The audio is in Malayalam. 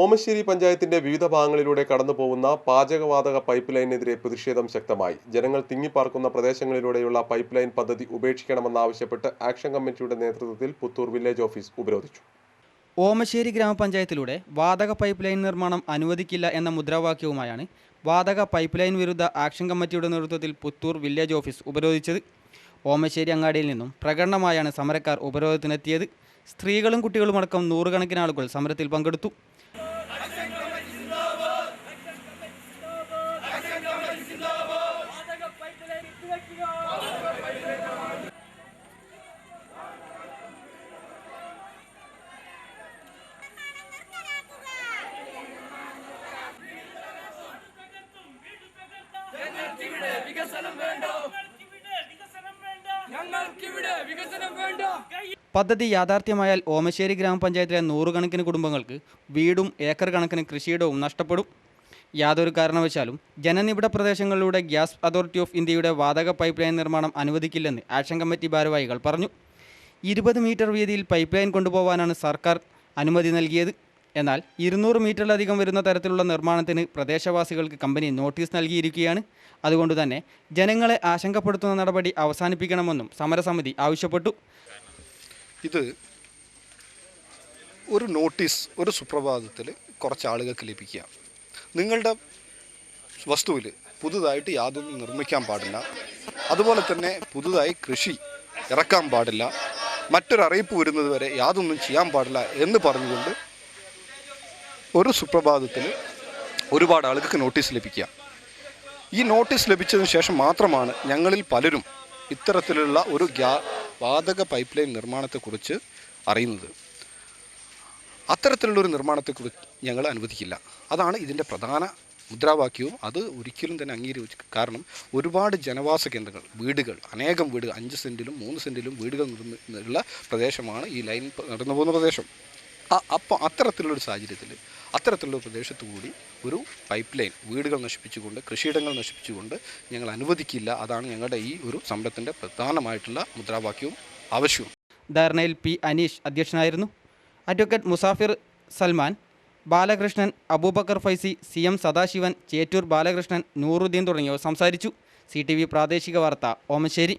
ഓമശ്ശേരി പഞ്ചായത്തിന്റെ വിവിധ ഭാഗങ്ങളിലൂടെ കടന്നുപോകുന്ന പാചകവാതക പൈപ്പ് ലൈനിനെതിരെ പ്രതിഷേധം ശക്തമായി. ജനങ്ങൾ തിങ്ങിപ്പാർക്കുന്ന പ്രദേശങ്ങളിലൂടെയുള്ള പൈപ്പ് ലൈൻ പദ്ധതി ഉപേക്ഷിക്കണമെന്നാവശ്യപ്പെട്ട് ആക്ഷൻ കമ്മിറ്റിയുടെ നേതൃത്വത്തിൽ പുത്തൂർ വില്ലേജ് ഓഫീസ് ഉപരോധിച്ചു. ഓമശ്ശേരി ഗ്രാമപഞ്ചായത്തിലൂടെ വാതക പൈപ്പ് ലൈൻ നിർമ്മാണം അനുവദിക്കില്ല എന്ന മുദ്രാവാക്യവുമായാണ് വാതക പൈപ്പ് ലൈൻ വിരുദ്ധ ആക്ഷൻ കമ്മിറ്റിയുടെ നേതൃത്വത്തിൽ പുത്തൂർ വില്ലേജ് ഓഫീസ് ഉപരോധിച്ചത്. ഓമശ്ശേരി അങ്ങാടിയിൽ നിന്നും പ്രകടനമായാണ് സമരക്കാർ ഉപരോധത്തിനെത്തിയത്. സ്ത്രീകളും കുട്ടികളുമടക്കം നൂറുകണക്കിന് ആളുകൾ സമരത്തിൽ പങ്കെടുത്തു. ഞങ്ങൾക്കിവിടെ വികസനം വേണ്ട? പദ്ധതി യാഥാർത്ഥ്യമായാൽ ഓമശ്ശേരി ഗ്രാമപഞ്ചായത്തിലെ നൂറുകണക്കിന് കുടുംബങ്ങൾക്ക് വീടും ഏക്കർ കണക്കിന് കൃഷിയിടവും നഷ്ടപ്പെടും. യാതൊരു കാരണവശാലും ജനനിബിഡ പ്രദേശങ്ങളിലൂടെ ഗ്യാസ് അതോറിറ്റി ഓഫ് ഇന്ത്യയുടെ വാതക പൈപ്പ് ലൈൻ നിർമ്മാണം അനുവദിക്കില്ലെന്ന് ആക്ഷൻ കമ്മിറ്റി ഭാരവാഹികൾ പറഞ്ഞു. ഇരുപത് മീറ്റർ വീതിയിൽ പൈപ്പ് ലൈൻ കൊണ്ടുപോകാനാണ് സർക്കാർ അനുമതി നൽകിയത്. എന്നാൽ ഇരുന്നൂറ് മീറ്ററിലധികം വരുന്ന തരത്തിലുള്ള നിർമ്മാണത്തിന് പ്രദേശവാസികൾക്ക് കമ്പനി നോട്ടീസ് നൽകിയിരിക്കുകയാണ്. അതുകൊണ്ട് തന്നെ ജനങ്ങളെ ആശങ്കപ്പെടുത്തുന്ന നടപടി അവസാനിപ്പിക്കണമെന്നും സമരസമിതി ആവശ്യപ്പെട്ടു. ഇത് ഒരു നോട്ടീസ് ഒരു സുപ്രഭാതത്തിൽ കുറച്ച് ആളുകൾക്ക് ലഭിക്കുക. നിങ്ങളുടെ വസ്തുവിൽ പുതുതായിട്ട് യാതൊന്നും നിർമ്മിക്കാൻ പാടില്ല. അതുപോലെ തന്നെ പുതുതായി കൃഷി ഇറക്കാൻ പാടില്ല. മറ്റൊരറിയിപ്പ് വരുന്നത് വരെ യാതൊന്നും ചെയ്യാൻ പാടില്ല എന്ന് പറഞ്ഞുകൊണ്ട് ഒരു സുപ്രഭാതത്തിൽ ഒരുപാട് ആളുകൾക്ക് നോട്ടീസ് ലഭിക്കുക. ഈ നോട്ടീസ് ലഭിച്ചതിന് ശേഷം മാത്രമാണ് ഞങ്ങളിൽ പലരും ഇത്തരത്തിലുള്ള ഒരു ഗ്യാ വാതക പൈപ്പ് ലൈൻ നിർമ്മാണത്തെക്കുറിച്ച് അറിയുന്നത്. അത്തരത്തിലുള്ളൊരു നിർമ്മാണത്തെക്കുറിച്ച് ഞങ്ങൾ അനുവദിക്കില്ല. അതാണ് ഇതിന്റെ പ്രധാന മുദ്രാവാക്യവും. അത് ഒരിക്കലും തന്നെ അംഗീകരിച്ചു കാരണം ഒരുപാട് ജനവാസ കേന്ദ്രങ്ങൾ വീടുകൾ അനേകം വീടുകൾ അഞ്ച് സെന്റിലും മൂന്ന് സെന്റിലും വീടുകൾ നിർമ്മി ഉള്ള പ്രദേശമാണ് ഈ ലൈൻ നടന്നു പോകുന്ന പ്രദേശം. അപ്പോൾ അത്തരത്തിലുള്ളൊരു സാഹചര്യത്തിൽ അത്തരത്തിലുള്ള പ്രദേശത്തു കൂടി ഒരു പൈപ്പ് ലൈൻ വീടുകൾ നശിപ്പിച്ചുകൊണ്ട് കൃഷിയിടങ്ങൾ നശിപ്പിച്ചുകൊണ്ട് ഞങ്ങൾ അനുവദിക്കില്ല. അതാണ് ഞങ്ങളുടെ ഈ ഒരു സമരത്തിന്റെ പ്രധാനമായിട്ടുള്ള മുദ്രാവാക്യവും ആവശ്യവും. ധാരണയിൽ പി അനീഷ് അധ്യക്ഷനായിരുന്നു. Advocate Musafir Salman Balakrishnan Abubakar Faizi C M Sadasivan Chettur Balakrishnan Nooruddin തുടങ്ങിയവർ സംസാരിച്ചു. സി ടി വി പ്രാദേശിക വാർത്ത ഓമശ്ശേരി.